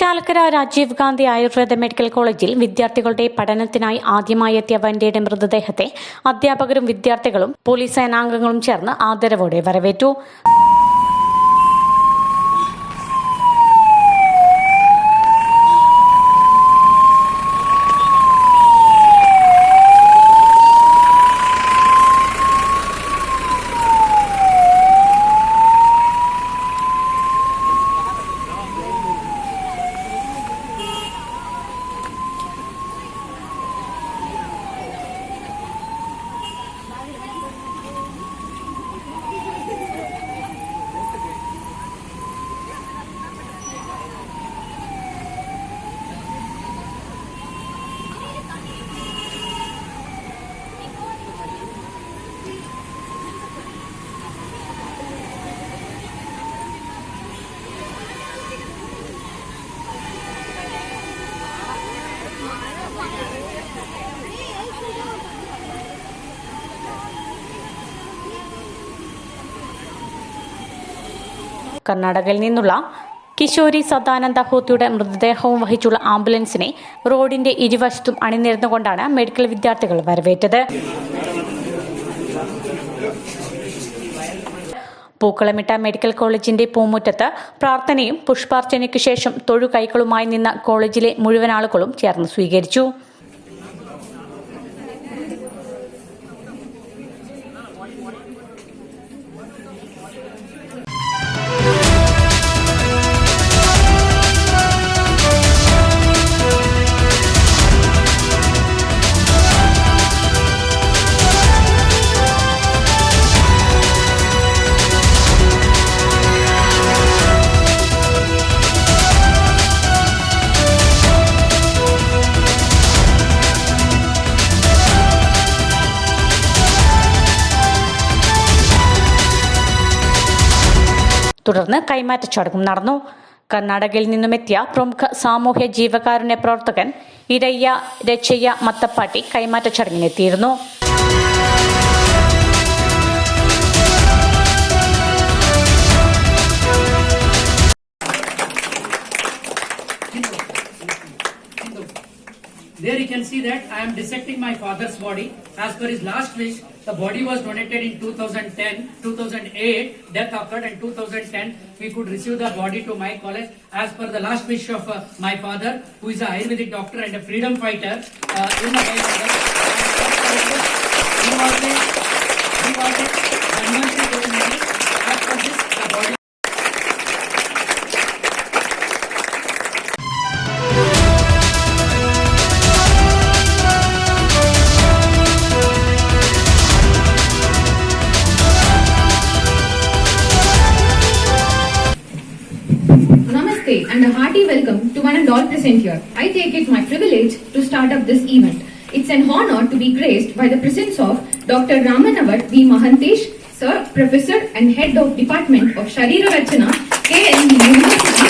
Chalakkara Rajiv Gandhi Ayurveda medical കോളേജിൽ വിദ്യാർത്ഥികളുടെ പഠനത്തിനായി ആദ്യമായി എത്തിയ വനിതയുടെ മൃതദേഹത്തെ അധ്യാപകരും വിദ്യാർത്ഥികളും പോലീസ് സേനാംഗങ്ങളും ചേർന്ന് ആദരവോടെ വരവേറ്റു. കർണാടകയിൽ നിന്നുള്ള കിശോരി സദാനന്ദ ഹോത്തിയുടെ മൃതദേഹവും വഹിച്ചുള്ള ആംബുലൻസിനെ റോഡിന്റെ ഇരുവശത്തും അണിനിരന്നുകൊണ്ടാണ് മെഡിക്കൽ വിദ്യാർത്ഥികൾ വരവേറ്റത്. പൂക്കളമിട്ട മെഡിക്കൽ കോളേജിന്റെ പൂമുറ്റത്ത് പ്രാർത്ഥനയും പുഷ്പാർച്ചനയ്ക്കു ശേഷം തൊഴുകൈകളുമായി നിന്ന കോളേജിലെ മുഴുവൻ ആളുകളും ചേർന്ന് സ്വീകരിച്ചു. തുടർന്ന് കൈമാറ്റ ചടങ്ങും നടന്നു. കർണാടകയിൽ നിന്നുമെത്തിയ പ്രമുഖ സാമൂഹ്യ ജീവകാരുണ്യ പ്രവർത്തകൻ ഇരയ്യ രച്ചയ്യ മത്തപ്പാട്ടി കൈമാറ്റ ചടങ്ങിനെത്തിയിരുന്നു. There you can see that I am dissecting my father's body. As per his last wish, the body was donated in 2010, 2008, death occurred in 2010. We could receive the body to my college as per the last wish of uh, my father, who is a Ayurvedic doctor and a freedom fighter uh, in the. Present here. I take it my privilege to start up this event. It's an honor to be graced by the presence of Dr. Ramanavat V. Mahantesh, Sir, Professor and Head of Department of Sharira Rachana, KLE University.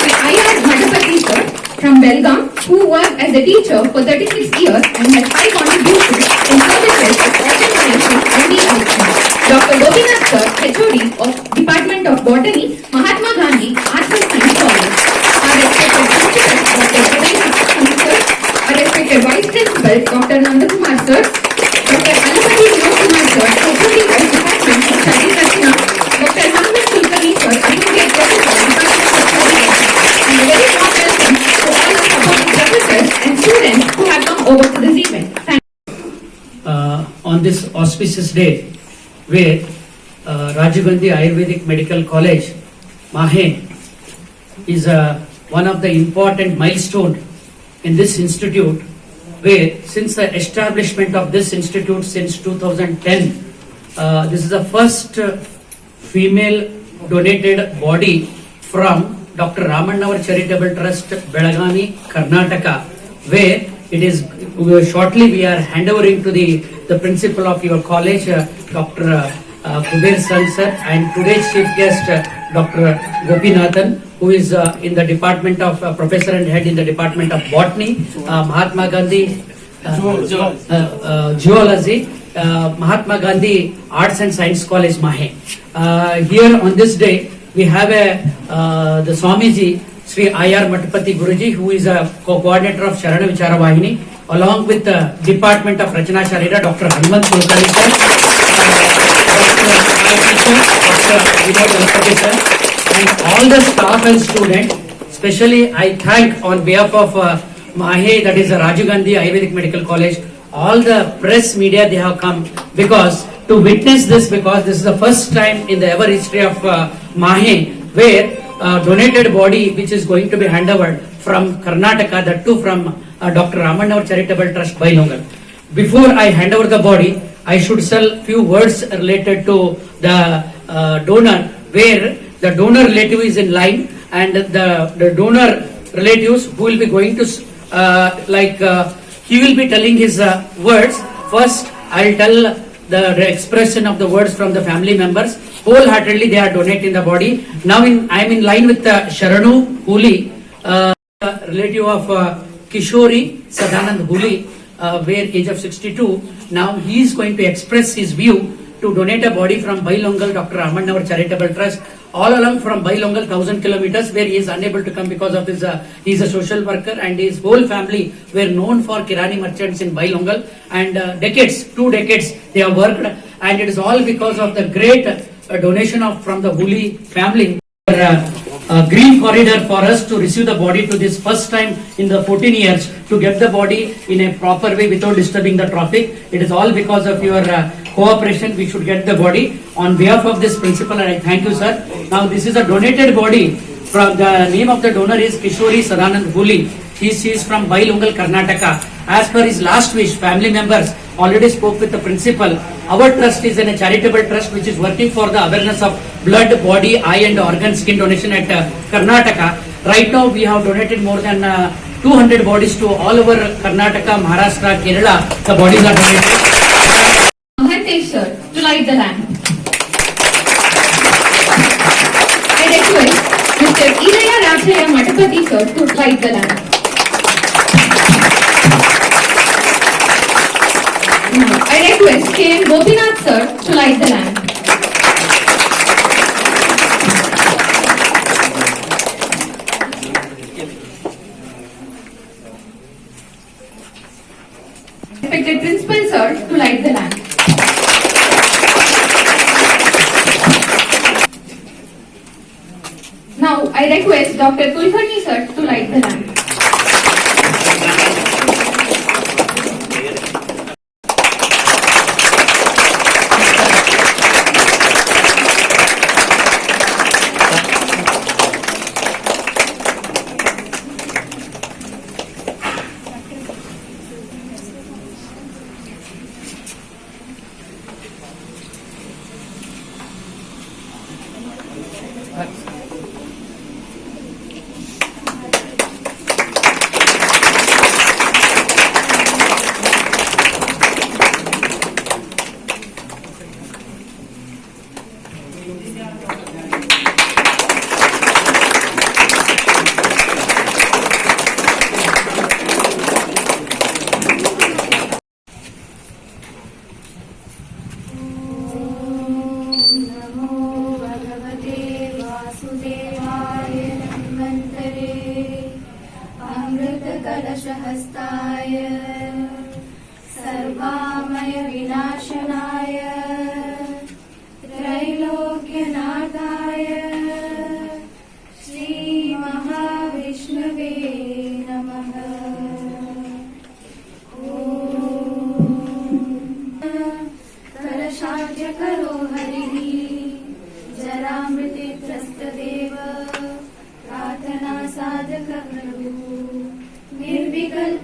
Sri I.R. Madhapati Sir from Belgaum, as a teacher for 36 years and has high contributions in services of organization and the Dr. Gopinath Sir, HOD of Department of Botany, Mahatma Gandhi Arts and Science College. Our respected principal, Dr. Sir, our respected vice principal, Dr. Nandakumar Sir, over to this. Thank uh, on this auspicious day where uh, Rajiv Gandhi Ayurvedic Medical College, Mahe, is uh, one of the important milestone in this institute where since the establishment of this institute since 2010, uh, this is the first uh, female donated body from Dr. Ramannavar Charitable Trust, Belagavi, Karnataka, where it is shortly we are handovering to the the principal of your college, uh, Dr. Uh, uh, Kuber Sansar, and today's chief guest, uh, Dr. Gopinathan, who is uh, in the department of uh, professor and head in the department of botany, uh, Mahatma Gandhi uh, uh, uh, Zoology, uh, Mahatma Gandhi Arts and Science College, Mahe. Uh, here on this day, we have a uh, the Swamiji Sri I.R. Matapati Guruji, who is a co-coordinator of Sharana Vichara Vahini, along with the Department of Rachana Sharira, Dr. Hanuman Kulkarni sir, Dr. Sir, and all the staff and students. Especially, I thank on behalf of uh, Mahe, that is uh, Rajiv Gandhi Ayurvedic Medical College, all the press media they have come because to witness this because this is the first time in the ever history of uh, Mahe where uh, donated body which is going to be handed over from Karnataka, that too from uh, Dr. Ramannavar Charitable Trust Bailongal. Before I hand over the body, I should tell few words related to the uh, donor where the donor relative is in line and the, the donor relatives who will be going to uh, like uh, he will be telling his uh, words. First, I'll tell the expression of the words from the family members. Wholeheartedly, they are donating the body. Now, in I am in line with uh, Sharanu Huli, uh, relative of uh, Kishori Sadanand Huli, uh, where age of 62. Now, he is going to express his view to donate a body from Bailongal Dr. Amannavar Charitable Trust all along from Bailongal thousand kilometers where he is unable to come because of his uh, he is a social worker and his whole family were known for Kirani merchants in Bailongal and uh, decades two decades they have worked and it is all because of the great uh, donation of from the Huli family uh, a green corridor for us to receive the body to this first time in the 14 years to get the body in a proper way without disturbing the traffic. It is all because of your uh, cooperation. We should get the body. On behalf of this principal, and I thank you, sir. Now, this is a donated body. From the name of the donor is Kishori Sadanand Huli. He is from Bailungal, Karnataka. As per his last wish, family members already spoke with the principal. Our trust is in a charitable trust which is working for the awareness of blood, body, eye and organ skin donation at uh, Karnataka. Right now we have donated more than uh, 200 bodies to all over Karnataka, Maharashtra, Kerala. The bodies are donated. Respected Principal sir to light the lamp. Now, I request Dr. Kulkarni sir to light the lamp. 哎 अमृतकलशहस्ताय सर्वामयविनाशनाय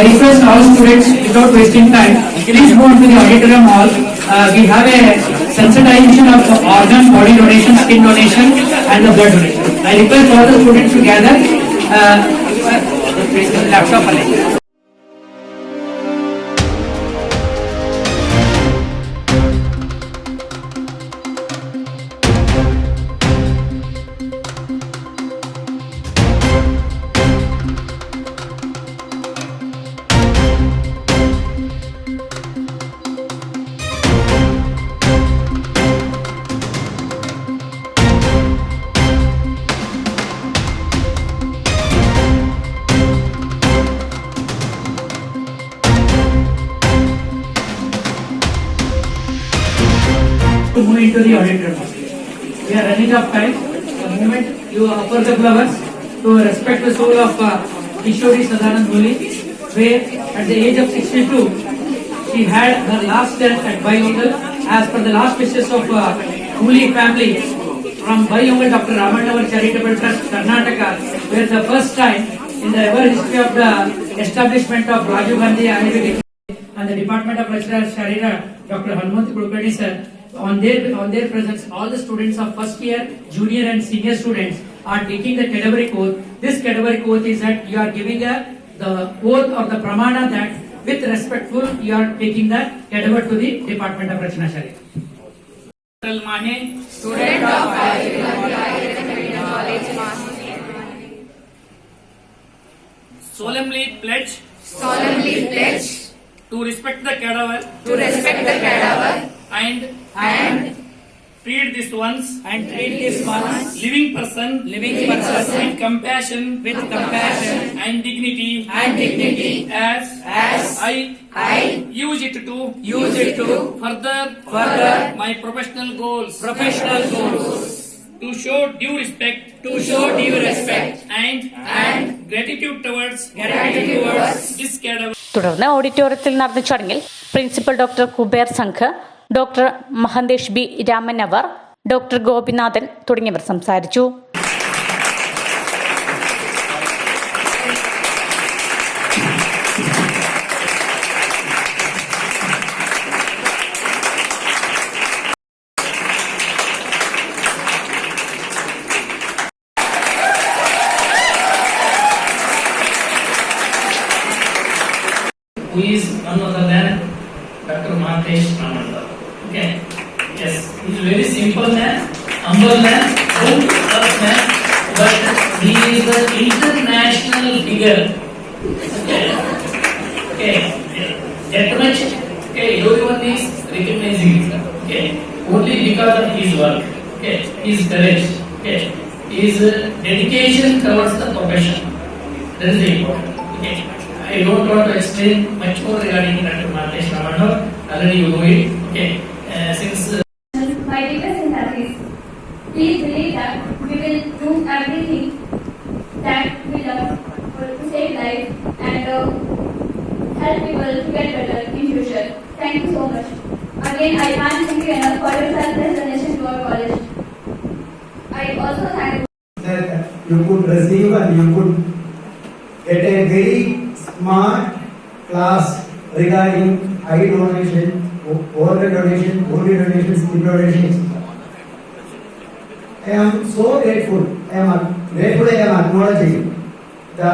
I request all students, without wasting time, please go into the auditorium hall. Uh, we have a sensitization of organ, body donation, skin donation, and the blood donation. I request all the students to gather. Uh, laptop We are running out of time. The moment you offer the flowers to respect the soul of uh, Kishori Sadanand where at the age of 62, she had her last dance at Bayongal as per the last wishes of uh, Holi family from Bayongal Dr. Ramanavar Charitable Trust, Karnataka, where the first time in the ever history of the establishment of Rajiv Gandhi and the Department of Cultural Sharira, Dr. Hanumanth Kulkarni sir, on their, on their presence, all the students of first year, junior and senior students are taking the category oath. This category oath is that you are giving a, the oath or the pramana that with respectful, you are taking the category to the Department of Rachna Sharira. Mahe, student of College solemnly pledge solemnly pledge to respect the cadaver to respect the cadaver and and treat this once and treat this once living person living person with compassion with compassion and dignity and dignity as as I I use it to use it to further further my professional goals professional goals to show due respect to show due respect and and gratitude towards gratitude towards this cadaver തുടർന്ന് ഓഡിറ്റോറിയത്തിൽ നടന്ന ചടങ്ങിൽ principal doctor Kuber Sangh doctor Mahantesh B Ramanavar doctor Gopinathan തുടങ്ങിയവർ സംസാരിച്ചു. Okay. That much. Okay. Everyone is recognizing him. Okay. Only because of his work. Okay. His courage. Okay. His uh, dedication towards the profession. That is the important. Okay. I don't want to explain much more regarding Dr. Mahesh Ramanohar. Already you know it. Okay. Uh, since uh, My deepest sympathies. Please believe that we will do everything that we love for to save life and uh, help people to get better in future. Thank you so much. Again, I thank you enough for your selfless donation to our college. I also thank that you could receive and you could get a very smart class regarding eye donation, organ donation, body donation, skin donations. I am so grateful. I am grateful. I am acknowledging the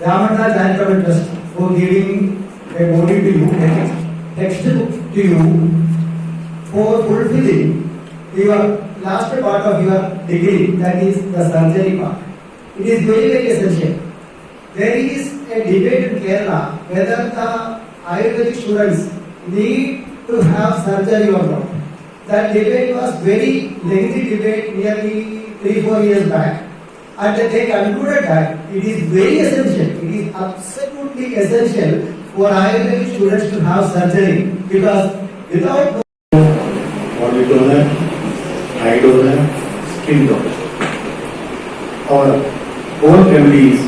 Ramana Charitable Trust for giving a body to you, a textbook to you for fulfilling your last part of your degree, that is the surgery part. It is very, very essential. There is a debate in Kerala whether the Ayurvedic students need to have surgery or not. That debate was very lengthy debate nearly three, four years back. And they concluded that it is very essential, it is absolutely essential for Ayurvedic students to have surgery because without body donor, eye donor, skin. Our whole family is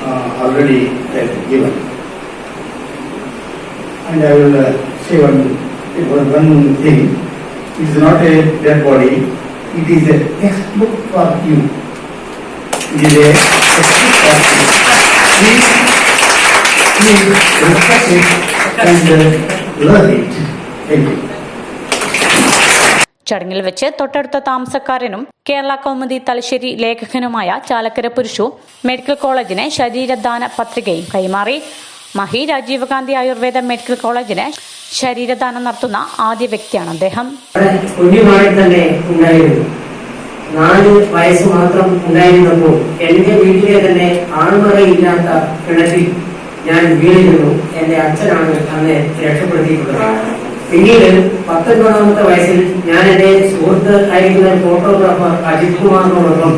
uh, already given. And I will uh, say one, one one thing. It is not a dead body. It is a textbook for you. It is a textbook for you. Please, please respect it and uh, learn it. Thank you. ചടങ്ങിൽ വെച്ച് തൊട്ടടുത്ത താമസക്കാരനും കേരള കൗമുദി തലശ്ശേരി ലേഖകനുമായ Chalakkara Purushu medical കോളേജിന് ശരീരദാന പത്രികയും കൈമാറി. Mahe Rajiv Gandhi Ayurveda medical കോളേജിന് ശരീരദാനം നടത്തുന്ന ആദ്യ വ്യക്തിയാണ് അദ്ദേഹം. തന്നെ നാല് വയസ്സ് മാത്രം ഉണ്ടായിരുന്നപ്പോൾ എന്റെ വീട്ടിലെ തന്നെ ആൺമറയില്ലാത്ത കിണറ്റിൽ ഞാൻ വീണിരുന്നു. എന്റെ അച്ഛനാണ് അന്ന് രക്ഷപ്പെടുത്തിയിട്ടുള്ളത്. പിന്നീട് പത്തൊൻപതാമത്തെ വയസ്സിൽ ഞാൻ എന്റെ സുഹൃത്ത് ആയിരിക്കുന്ന ഫോട്ടോഗ്രാഫർ അജിത് കുമാറിനോടൊപ്പം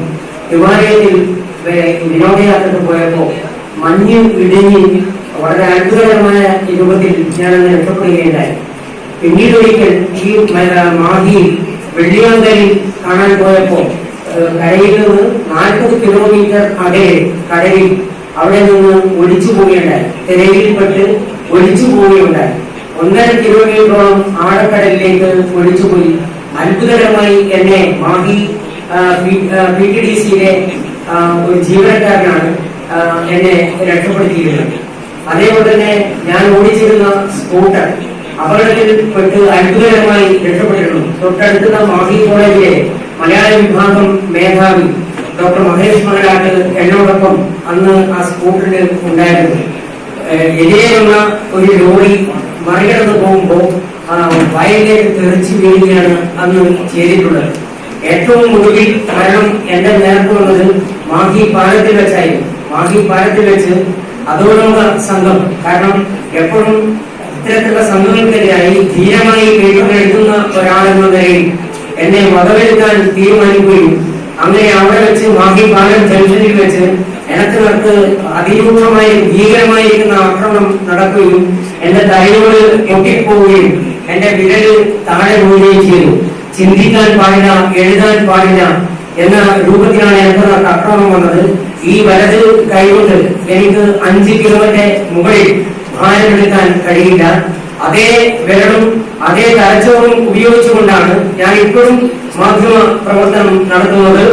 ഹിമാലയത്തിൽ വിനോദയാത്രക്ക് പോയപ്പോൾ മഞ്ഞ് ഇടിഞ്ഞ് വളരെ അത്ഭുതകരമായ രൂപത്തിൽ ഞാനന്ന് രക്ഷപ്പെടുകയുണ്ടായി. പിന്നീട് ഒരിക്കൽ ഈ മാഹിയിൽ വെള്ളിയാങ്കലിൽ കാണാൻ പോയപ്പോ ഏഹ്, കരയിൽ നിന്ന് നാൽപ്പത് കിലോമീറ്റർ അകലെ കടലിൽ അവിടെ നിന്ന് ഒലിച്ചു പോവുകയുണ്ടായി. തിരയിൽപ്പെട്ട് ഒലിച്ചു പോവുകയുണ്ടായി. ഒന്നര കിലോമീറ്ററോളം ആഴക്കടലിലേക്ക് ഒഴിച്ചുപോയി അത്ഭുതകരമായി എന്നെ മാഹി പി ടി ഡി സിയിലെ ഒരു ജീവനക്കാരനാണ് എന്നെ രക്ഷപ്പെടുത്തിയിരുന്നത്. അതേപോലെ തന്നെ ഞാൻ ഓടിച്ചിരുന്ന സ്കൂട്ടർ അപകടത്തിൽ പെട്ട് അത്ഭുതകരമായി രക്ഷപ്പെട്ടിരുന്നു. തൊട്ടടുത്തുള്ള മാഹി കോളേജിലെ മലയാള വിഭാഗം മേധാവി ഡോക്ടർ മഹേഷ് മകരാട്ട് എന്നോടൊപ്പം അന്ന് ആ സ്കൂട്ടറിൽ ഉണ്ടായിരുന്നു എതിരെയുള്ള ഒരു ലോറി മറികടന്ന് പോകുമ്പോൾ വയലേക്ക് തെറിച്ചു വീഴുകയാണ് അന്ന് ചെയ്തിട്ടുള്ളത്. ഏറ്റവും ഒടുവിൽ മരണം എന്റെ നേർക്ക് വന്നത് മാഹി പാലത്തിൽ വെച്ചായിരുന്നു. മാഹി പാലത്തിൽ വെച്ച് അതോടുള്ള സംഘം കാരണം എപ്പോഴും ഇത്തരത്തിലുള്ള സംഘങ്ങൾക്കെതിരായി ധീരമായി എഴുതുന്ന ഒരാളെന്ന നിലയിൽ എന്നെ വകവരുത്താൻ തീരുമാനിക്കുകയും അങ്ങനെ അവിടെ വെച്ച് മാഹി പാലം ജംഗ്ഷനിൽ വെച്ച് എനക്ക് നടത്ത് അതിരൂക്ഷമായി ഭീകരമായിരിക്കുന്ന ആക്രമണം നടക്കുകയും എന്റെ തലയോട് പൊട്ടിപ്പോവുകയും എന്റെ വിരൽ താഴെ വീഴുകയും ചെയ്തു. ചിന്തിക്കാൻ പാടില്ല എഴുതാൻ പാടില്ല എന്ന രൂപത്തിലാണ് എനിക്ക് അക്രമം വന്നത്. ഈ വലത് കൈകൊണ്ട് എനിക്ക് അഞ്ച് കിലോമീറ്റർ മുകളിൽ ഭാരമെടുക്കാൻ കഴിയില്ല. അതേ വിരലും അതേ തലച്ചോറും ഉപയോഗിച്ചുകൊണ്ടാണ് ഞാൻ ഇപ്പോഴും മാധ്യമ പ്രവർത്തനം നടത്തുന്നത്.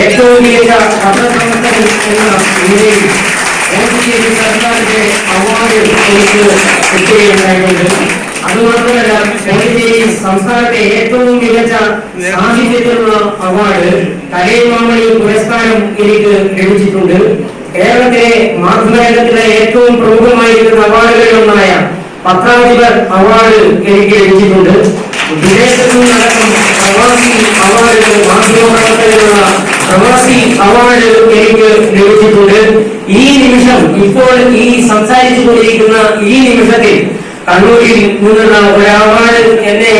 ഏറ്റവും മികച്ച പത്രപ്രവർത്തനം എന്ന നിലയിൽ പോണ്ടിച്ചേരി സർക്കാരിന്റെ അവാർഡ് കിട്ടുകയുണ്ടായിട്ടുണ്ട് അതുമാത്രമല്ല പോണ്ടിച്ചേരി സംസ്ഥാനത്തെ ഏറ്റവും മികച്ച സാഹിത്യത്തിനുള്ള അവാർഡ് കലൈമാമണി പുരസ്കാരം എനിക്ക് ലഭിച്ചിട്ടുണ്ട്. കേരളത്തിലെ മാധ്യമരംഗത്തിലെ ഏറ്റവും പ്രമുഖമായിരിക്കുന്ന അവാർഡുകളിലൊന്നായ പത്രാധിപർ അവാർഡ് എനിക്ക് ലഭിച്ചിട്ടുണ്ട്. വിദേശത്തു നിന്നടക്കം പ്രവാസി അവാർഡ് മാധ്യമപ്രവർത്തകനുള്ള പ്രവാസി അവാർഡ് എനിക്ക് ലഭിച്ചിട്ടുണ്ട്. ഈ നിമിഷം ഇപ്പോൾ ഈ സംസാരിച്ചു കൊണ്ടിരിക്കുന്ന ഈ നിമിഷത്തിൽ കണ്ണൂരിൽ നിന്നുള്ള ഒരു അവാർഡ് എന്നെ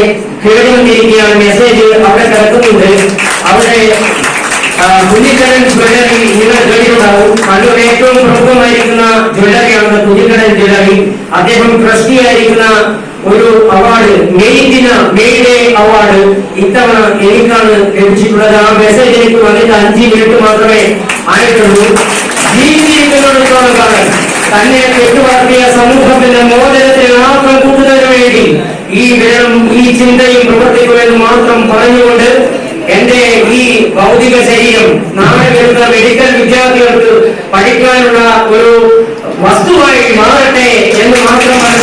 കേട്ടുകൊണ്ടിരിക്കുകയാണ് മെസ്സേജ് അവിടെ കിടക്കുന്നുണ്ട്. അവിടെ ആ, കുഞ്ഞിക്കടൻ ജ്വല്ലറി നിങ്ങൾ കേട്ടിട്ടുണ്ടാവും. കണ്ണൂർ ഏറ്റവും പ്രമുഖമായിരിക്കുന്ന ജ്വല്ലറിയാണ് കുഞ്ഞിക്കടൻ ജ്വല്ലറി. അദ്ദേഹം ട്രസ്റ്റി ആയിരിക്കുന്ന ഒരു അവാർഡ് മെയ്ഡിന് മെയ്ഡേ അവാർഡ് ഇത്തവണ എനിക്കാണ് ലഭിച്ചിട്ടുള്ളത്. ആ മെസ്സേജ് എനിക്ക് വന്നിട്ട് അഞ്ച് മിനിറ്റ് മാത്രമേ ആയിട്ടുള്ളൂ. ജീവിച്ചിരിക്കുന്നിടത്തോളം കാലം തന്നെ കെട്ടുവാർത്തിയ സമൂഹത്തിന്റെ മോചനത്തിന് മാത്രം കൂട്ടുന്നതിന് വേണ്ടി ഈ വിരലും ഈ ചിന്തയും പ്രവർത്തിക്കുമെന്ന് മാത്രം പറഞ്ഞുകൊണ്ട് എന്റെ ഈ ഭൗതിക ശരീരം നാളെ വരുന്ന മെഡിക്കൽ വിദ്യാർത്ഥികൾക്ക് പഠിക്കാനുള്ള ഒരു வஸ்துவாய் மாறட்டே என்று மாத்திரமாக